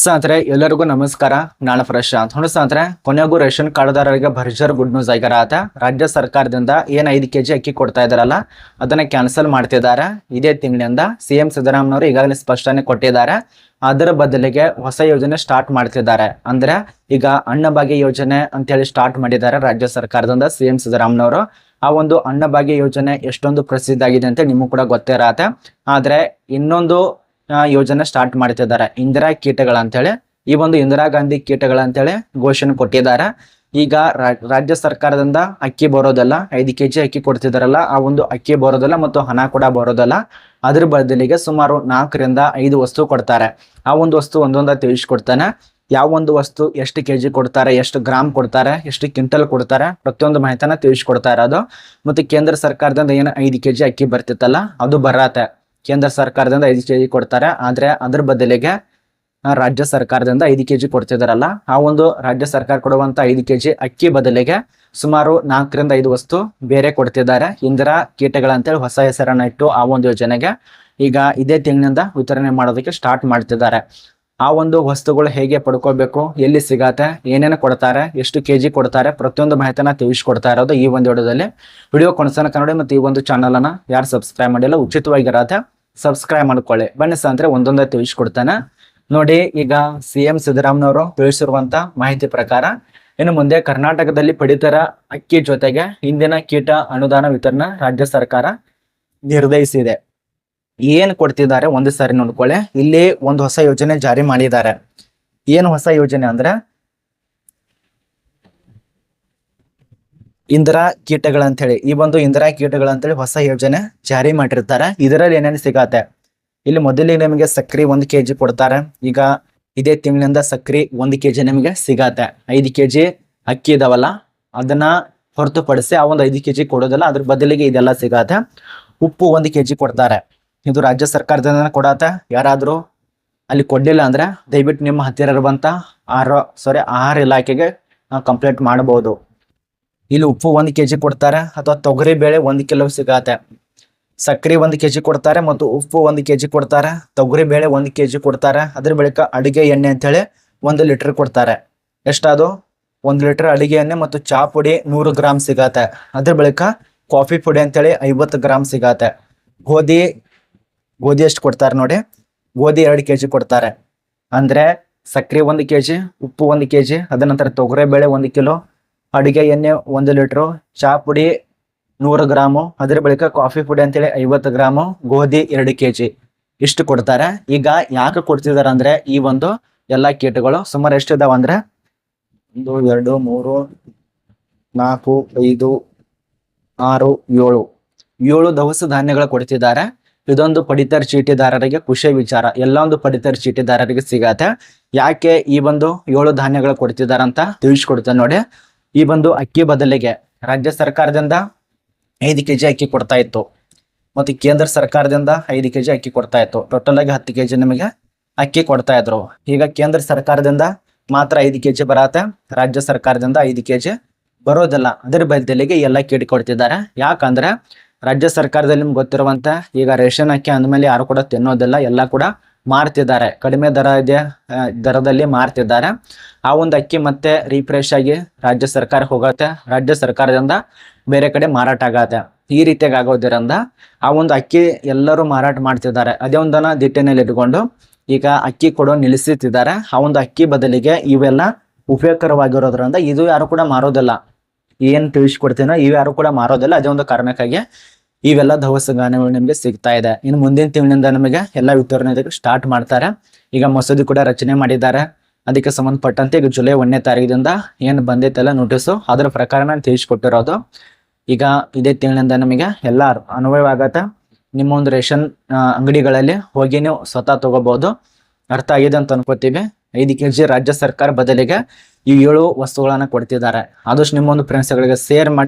ಸ್ನೇಹಿತರೆ, ಎಲ್ಲರಿಗೂ ನಮಸ್ಕಾರ. ನಾನು ಅಂತ ಹುಣ ಸ್ನೇಹಿತರೆ, ಕೊನೆಗೂ ರೇಷನ್ ಕಾರ್ಡ್ದಾರರಿಗೆ ಭರ್ಜರ್ ಗುಡ್ ನ್ಯೂಸ್ ಆಗ್ಯಾರ ಆತ. ರಾಜ್ಯ ಸರ್ಕಾರದಿಂದ ಏನ್ ಐದು ಕೆಜಿ ಅಕ್ಕಿ ಕೊಡ್ತಾ ಇದಾರಲ್ಲ ಅದನ್ನ ಕ್ಯಾನ್ಸಲ್ ಮಾಡ್ತಿದ್ದಾರೆ. ಇದೇ ತಿಂಗಳಿಂದ ಸಿ ಎಂ ಸಿದ್ದರಾಮಯ್ಯವರು ಈಗಾಗಲೇ ಸ್ಪಷ್ಟನೆ ಕೊಟ್ಟಿದ್ದಾರೆ. ಅದರ ಬದಲಿಗೆ ಹೊಸ ಯೋಜನೆ ಸ್ಟಾರ್ಟ್ ಮಾಡ್ತಿದ್ದಾರೆ. ಅಂದ್ರೆ ಈಗ ಅನ್ನಭಾಗ್ಯ ಯೋಜನೆ ಅಂತೇಳಿ ಸ್ಟಾರ್ಟ್ ಮಾಡಿದ್ದಾರೆ ರಾಜ್ಯ ಸರ್ಕಾರದಿಂದ ಸಿ ಎಂ ಸಿದ್ದರಾಮಯ್ಯವರು ಆ ಒಂದು ಅನ್ನಭಾಗ್ಯ ಯೋಜನೆ ಎಷ್ಟೊಂದು ಪ್ರಸಿದ್ಧ ಆಗಿದೆ ಅಂತ ನಿಮಗೂ ಕೂಡ ಗೊತ್ತಿರತ್ತೆ. ಆದರೆ ಇನ್ನೊಂದು ಯೋಜನೆ ಸ್ಟಾರ್ಟ್ ಮಾಡ್ತಿದ್ದಾರೆ. ಇಂದಿರಾ ಕೀಟಗಳ ಅಂತೇಳಿ, ಈ ಒಂದು ಇಂದಿರಾ ಗಾಂಧಿ ಕೀಟಗಳ ಅಂತೇಳಿ ಘೋಷಣೆ ಕೊಟ್ಟಿದ್ದಾರೆ. ಈಗ ರಾಜ್ಯ ಸರ್ಕಾರದಿಂದ ಅಕ್ಕಿ ಬರೋದಲ್ಲ, ಐದು ಕೆಜಿ ಅಕ್ಕಿ ಕೊಡ್ತಿದಾರಲ್ಲ, ಆ ಒಂದು ಅಕ್ಕಿ ಬರೋದಲ್ಲ ಮತ್ತು ಹಣ ಕೂಡ ಬರೋದಲ್ಲ, ಅದ್ರ ಬದಲಿಗೆ ಸುಮಾರು ನಾಲ್ಕರಿಂದ ಐದು ವಸ್ತು ಕೊಡ್ತಾರೆ. ಆ ಒಂದು ವಸ್ತು ಒಂದೊಂದ ತಿಳಿಸ್ಕೊಡ್ತಾನೆ. ಯಾವ ಒಂದು ವಸ್ತು ಎಷ್ಟು ಕೆಜಿ ಕೊಡ್ತಾರೆ, ಎಷ್ಟು ಗ್ರಾಮ್ ಕೊಡ್ತಾರೆ, ಎಷ್ಟು ಕ್ವಿಂಟಲ್ ಕೊಡ್ತಾರೆ, ಪ್ರತಿಯೊಂದು ಮಾಹಿತಿನ ತಿಳಿಸ್ಕೊಡ್ತಾ ಇರೋದು. ಮತ್ತು ಕೇಂದ್ರ ಸರ್ಕಾರದಿಂದ ಏನು ಐದು ಕೆಜಿ ಅಕ್ಕಿ ಬರ್ತಿತ್ತಲ್ಲ, ಅದು ಬರತ್ತೆ. ಕೇಂದ್ರ ಸರ್ಕಾರದಿಂದ ಐದು ಕೆಜಿ ಕೊಡ್ತಾರೆ. ಆದ್ರೆ ಅದ್ರ ಬದಲಿಗೆ ರಾಜ್ಯ ಸರ್ಕಾರದಿಂದ ಐದು ಕೆಜಿ ಕೊಡ್ತಿದಾರಲ್ಲ, ಆ ಒಂದು ರಾಜ್ಯ ಸರ್ಕಾರ ಕೊಡುವಂತ ಐದು ಕೆಜಿ ಅಕ್ಕಿ ಬದಲಿಗೆ ಸುಮಾರು ನಾಲ್ಕರಿಂದ ಐದು ವಸ್ತು ಬೇರೆ ಕೊಡ್ತಿದ್ದಾರೆ. ಇಂದಿರಾ ಕೀಟಗಳಂತೇಳಿ ಹೊಸ ಹೆಸರನ್ನ ಇಟ್ಟು ಆ ಒಂದು ಯೋಜನೆಗೆ ಈಗ ಇದೇ ತಿಂಗಳಿನಿಂದ ವಿತರಣೆ ಮಾಡೋದಕ್ಕೆ ಸ್ಟಾರ್ಟ್ ಮಾಡ್ತಿದ್ದಾರೆ. ಆ ಒಂದು ವಸ್ತುಗಳು ಹೇಗೆ ಪಡ್ಕೋಬೇಕು ಎಲ್ಲಿ ಸಿಗತ್ತೆ, ಏನೇನು ಕೊಡ್ತಾರೆ, ಎಷ್ಟು ಕೆ ಜಿ ಕೊಡ್ತಾರೆ, ಪ್ರತಿಯೊಂದು ಮಾಹಿತಿನ ತಿಳಿಸ್ಕೊಡ್ತಾ ಇರೋದು ಈ ಒಂದು ವಿಡಿಯೋದಲ್ಲಿ. ವಿಡಿಯೋ ಕೊನಸನ ಕನ್ನಡ ಮತ್ತು ಈ ಒಂದು ಚಾನಲನ್ನು ಯಾರು ಸಬ್ಸ್ಕ್ರೈಬ್ ಮಾಡಿಲ್ಲ, ಉಚಿತವಾಗಿರತ್ತೆ ಸಬ್ಸ್ಕ್ರೈಬ್ ಮಾಡ್ಕೊಳ್ಳಿ. ಬನ್ನಿ ಅಂದ್ರೆ ಒಂದೊಂದೇ ತಿಳಿಸ್ಕೊಡ್ತಾನೆ. ನೋಡಿ, ಈಗ ಸಿ ಎಂ ಸಿದ್ದರಾಮನವರು ತಿಳಿಸಿರುವಂತ ಮಾಹಿತಿ ಪ್ರಕಾರ, ಇನ್ನು ಮುಂದೆ ಕರ್ನಾಟಕದಲ್ಲಿ ಪಡಿತರ ಅಕ್ಕಿ ಜೊತೆಗೆ ಇಂದಿನ ಕೀಟ ಅನುದಾನ ವಿತರಣಾ ರಾಜ್ಯ ಸರ್ಕಾರ ನಿರ್ಧರಿಸಿದೆ. ಏನ್ ಕೊಡ್ತಿದ್ದಾರೆ ಒಂದು ಸಾರಿ ನೋಡ್ಕೊಳ್ಳಿ. ಇಲ್ಲಿ ಒಂದು ಹೊಸ ಯೋಜನೆ ಜಾರಿ ಮಾಡಿದ್ದಾರೆ. ಏನು ಹೊಸ ಯೋಜನೆ ಅಂದ್ರೆ ಇಂದಿರಾ ಕೀಟಗಳಂತೇಳಿ. ಈ ಒಂದು ಇಂದಿರಾ ಕೀಟಗಳಂತೇಳಿ ಹೊಸ ಯೋಜನೆ ಜಾರಿ ಮಾಡಿರ್ತಾರೆ. ಇದರಲ್ಲಿ ಏನೇನು ಸಿಗತ್ತೆ? ಇಲ್ಲಿ ಮೊದಲಿಗೆ ನಿಮಗೆ ಸಕ್ರಿ ಒಂದು ಕೆಜಿ ಕೊಡ್ತಾರೆ. ಈಗ ಇದೇ ತಿಂಗಳಿಂದ ಸಕ್ರಿ ಒಂದು ಕೆ ಜಿ ನಿಮಗೆ ಸಿಗತ್ತೆ. ಐದು ಕೆಜಿ ಅಕ್ಕಿ ಇದಾವಲ್ಲ, ಅದನ್ನ ಹೊರತುಪಡಿಸಿ ಆ ಒಂದು ಐದು ಕೆಜಿ ಕೊಡೋದಲ್ಲ, ಅದ್ರ ಬದಲಿಗೆ ಇದೆಲ್ಲ ಸಿಗತ್ತೆ. ಉಪ್ಪು ಒಂದು ಕೆಜಿ ಕೊಡ್ತಾರೆ. ಇದು ರಾಜ್ಯ ಸರ್ಕಾರದಿಂದ ಕೊಡತ್ತೆ ಯಾರಾದರೂ ಅಲ್ಲಿ ಕೊಡ್ಲಿಲ್ಲ ಅಂದ್ರೆ ದಯವಿಟ್ಟು ನಿಮ್ಮ ಹತ್ತಿರ ಇರುವಂಥ ಆಹಾರ ಸಾರಿ ಆಹಾರ ಇಲಾಖೆಗೆ ಕಂಪ್ಲೇಂಟ್ ಮಾಡಬಹುದು ಇಲ್ಲಿ ಉಪ್ಪು ಒಂದು ಕೆ ಜಿ ಕೊಡ್ತಾರೆ ಅಥವಾ ತೊಗರಿ ಬೇಳೆ ಒಂದು ಕಿಲೋ ಸಿಗತ್ತೆ. ಸಕ್ಕರೆ ಒಂದು ಕೆ ಜಿ ಕೊಡ್ತಾರೆ ಮತ್ತು ಉಪ್ಪು ಒಂದು ಕೆ ಜಿ ಕೊಡ್ತಾರೆ, ತೊಗರಿ ಬೇಳೆ ಒಂದು ಕೆ ಜಿ ಕೊಡ್ತಾರೆ. ಅದ್ರ ಬಳಿಕ ಅಡುಗೆ ಎಣ್ಣೆ ಅಂತೇಳಿ ಒಂದು ಲೀಟರ್ ಕೊಡ್ತಾರೆ. ಎಷ್ಟಾದು? ಒಂದು ಲೀಟರ್ ಅಡುಗೆ ಎಣ್ಣೆ ಮತ್ತು ಚಹಾ ಪುಡಿ ನೂರು ಗ್ರಾಮ್ ಸಿಗತ್ತೆ. ಅದ್ರ ಬಳಿಕ ಕಾಫಿ ಪುಡಿ ಅಂತೇಳಿ ಐವತ್ತು ಗ್ರಾಮ್ ಸಿಗತ್ತೆ. ಗೋಧಿ ಗೋಧಿ ಎಷ್ಟು ಕೊಡ್ತಾರೆ ನೋಡಿ? ಗೋಧಿ ಎರಡು ಕೆಜಿ ಕೊಡ್ತಾರೆ. ಅಂದ್ರೆ ಸಕ್ಕರೆ ಒಂದು ಕೆಜಿ, ಉಪ್ಪು ಒಂದು ಕೆಜಿ, ಅದ ನಂತರ ತೊಗರಿ ಬೇಳೆ ಒಂದು ಕಿಲೋ, ಅಡುಗೆ ಎಣ್ಣೆ ಒಂದು ಲೀಟ್ರು ಚಹಾ ಪುಡಿ ನೂರು ಗ್ರಾಮು, ಅದ್ರ ಬಳಿಕ ಕಾಫಿ ಪುಡಿ ಅಂತೇಳಿ ಐವತ್ತು ಗ್ರಾಮು, ಗೋಧಿ ಎರಡು ಕೆಜಿ ಇಷ್ಟು ಕೊಡ್ತಾರೆ. ಈಗ ಯಾಕೆ ಕೊಡ್ತಿದ್ದಾರೆ ಅಂದ್ರೆ ಈ ಒಂದು ಎಲ್ಲಾ ಕೀಟಗಳು ಸುಮಾರು ಎಷ್ಟು ಇದಾವೆ ಅಂದ್ರೆ ಒಂದು, ಎರಡು, ಮೂರು, ನಾಲ್ಕು, ಐದು, ಆರು, ಏಳು. ಏಳು ದವಸ ಧಾನ್ಯಗಳು ಕೊಡ್ತಿದ್ದಾರೆ. ಇದೊಂದು ಪಡಿತರ ಚೀಟಿದಾರರಿಗೆ ಖುಷಿ ವಿಚಾರ. ಎಲ್ಲ ಒಂದು ಪಡಿತರ ಚೀಟಿದಾರರಿಗೆ ಸಿಗತ್ತೆ. ಯಾಕೆ ಈ ಒಂದು ಏಳು ಧಾನ್ಯಗಳು ಕೊಡ್ತಿದ್ದಾರೆ ಅಂತ ತಿಳಿಸ್ಕೊಡ್ತೇನೆ ನೋಡಿ. ಈ ಒಂದು ಅಕ್ಕಿ ಬದಲಿಗೆ ರಾಜ್ಯ ಸರ್ಕಾರದಿಂದ ಐದು ಕೆಜಿ ಅಕ್ಕಿ ಕೊಡ್ತಾ ಇತ್ತು. ಮತ್ತು ಕೇಂದ್ರ ಸರ್ಕಾರದಿಂದ ಐದು ಕೆಜಿ ಅಕ್ಕಿ ಕೊಡ್ತಾ ಇತ್ತು. ಟೋಟಲ್ ಆಗಿ ಹತ್ತು ಕೆಜಿ ನಿಮಗೆ ಅಕ್ಕಿ ಕೊಡ್ತಾ ಇದ್ರು. ಈಗ ಕೇಂದ್ರ ಸರ್ಕಾರದಿಂದ ಮಾತ್ರ ಐದು ಕೆಜಿ ಬರತ್ತೆ. ರಾಜ್ಯ ಸರ್ಕಾರದಿಂದ ಐದು ಕೆಜಿ ಬರೋದಿಲ್ಲ. ಅದ್ರ ಬದಲಿಗೆ ಎಲ್ಲ ಕೇಳಿ ಕೊಡ್ತಿದ್ದಾರೆ. ಯಾಕಂದ್ರೆ ರಾಜ್ಯ ಸರ್ಕಾರದಲ್ಲಿ ನಿಮ್ಗೆ ಗೊತ್ತಿರುವಂತ ಈಗ ರೇಷನ್ ಅಕ್ಕಿ ಅಂದಮೇಲೆ ಯಾರು ಕೂಡ ತಿನ್ನೋದಿಲ್ಲ, ಎಲ್ಲ ಕೂಡ ಮಾರ್ತಿದ್ದಾರೆ. ಕಡಿಮೆ ದರ ಇದೆ ದರದಲ್ಲಿ ಮಾರ್ತಿದ್ದಾರೆ. ಆ ಒಂದು ಅಕ್ಕಿ ಮತ್ತೆ ರೀಫ್ರೆಶ್ ಆಗಿ ರಾಜ್ಯ ಸರ್ಕಾರ ಹೋಗತ್ತೆ. ರಾಜ್ಯ ಸರ್ಕಾರದಿಂದ ಬೇರೆ ಕಡೆ ಮಾರಾಟ ಆಗತ್ತೆ. ಈ ರೀತಿಯಾಗಿ ಆಗೋದ್ರಿಂದ ಆ ಒಂದು ಅಕ್ಕಿ ಎಲ್ಲರೂ ಮಾರಾಟ ಮಾಡ್ತಿದ್ದಾರೆ. ಅದೇ ಒಂದನ್ನ ದಿಟ್ಟಿನಲ್ಲಿ ಇಟ್ಕೊಂಡು ಈಗ ಅಕ್ಕಿ ಕೊಡೋ ನಿಲ್ಲಿಸುತ್ತಿದ್ದಾರೆ ಆ ಒಂದು ಅಕ್ಕಿ ಬದಲಿಗೆ ಇವೆಲ್ಲ ಉಪಯೋಗಕರವಾಗಿರೋದ್ರಿಂದ ಇದು ಯಾರು ಕೂಡ ಮಾರೋದಿಲ್ಲ. ಏನ್ ತಿಳಿಸ್ಕೊಡ್ತೀನೋ ಇವ್ಯಾರು ಕೂಡ ಮಾರೋದಿಲ್ಲ. ಅದೇ ಒಂದು ಕಾರಣಕ್ಕಾಗಿ ಇವೆಲ್ಲ ದವಸ ಗಾನಗಳು ನಿಮಗೆ ಸಿಗ್ತಾ ಇದೆ. ಇನ್ನು ಮುಂದಿನ ತಿಂಗಳಿಂದ ನಮಗೆ ಎಲ್ಲ ವಿತರಣೆ ಸ್ಟಾರ್ಟ್ ಮಾಡ್ತಾರೆ. ಈಗ ಮಸೂದಿ ಕೂಡ ರಚನೆ ಮಾಡಿದ್ದಾರೆ. ಅದಕ್ಕೆ ಸಂಬಂಧಪಟ್ಟಂತೆ ಈಗ ಜುಲೈ ಒಂದನೇ ತಾರೀಕಿನಿಂದ ಏನು ಬಂದೈತಲ್ಲ ನೋಟಿಸು ಅದರ ಪ್ರಕಾರ ನಾನು ತಿಳಿಸ್ಕೊಟ್ಟಿರೋದು. ಈಗ ಇದೇ ತಿಂಗಳಿಂದ ನಮಗೆ ಎಲ್ಲ ಅನ್ವಯವಾಗತ್ತೆ ನಿಮ್ಮ ಒಂದು ರೇಷನ್ ಅಂಗಡಿಗಳಲ್ಲಿ ಹೋಗಿ ನೀವು ಸ್ವತಃ ತಗೋಬಹುದು ಅರ್ಥ ಆಗಿದೆ ಅಂತ ಅನ್ಕೋತೀವಿ. ಐದು ಕೆ ಜಿ ರಾಜ್ಯ ಸರ್ಕಾರ ಬದಲಿಗೆ ಈ ಏಳು ವಸ್ತುಗಳನ್ನ ಕೊಡ್ತಿದ್ದಾರೆ. ಆದಷ್ಟು ನಿಮ್ಮೊಂದು ಫ್ರೆಂಡ್ಸ್ಗಳಿಗೆ ಶೇರ್ ಮಾಡಿ.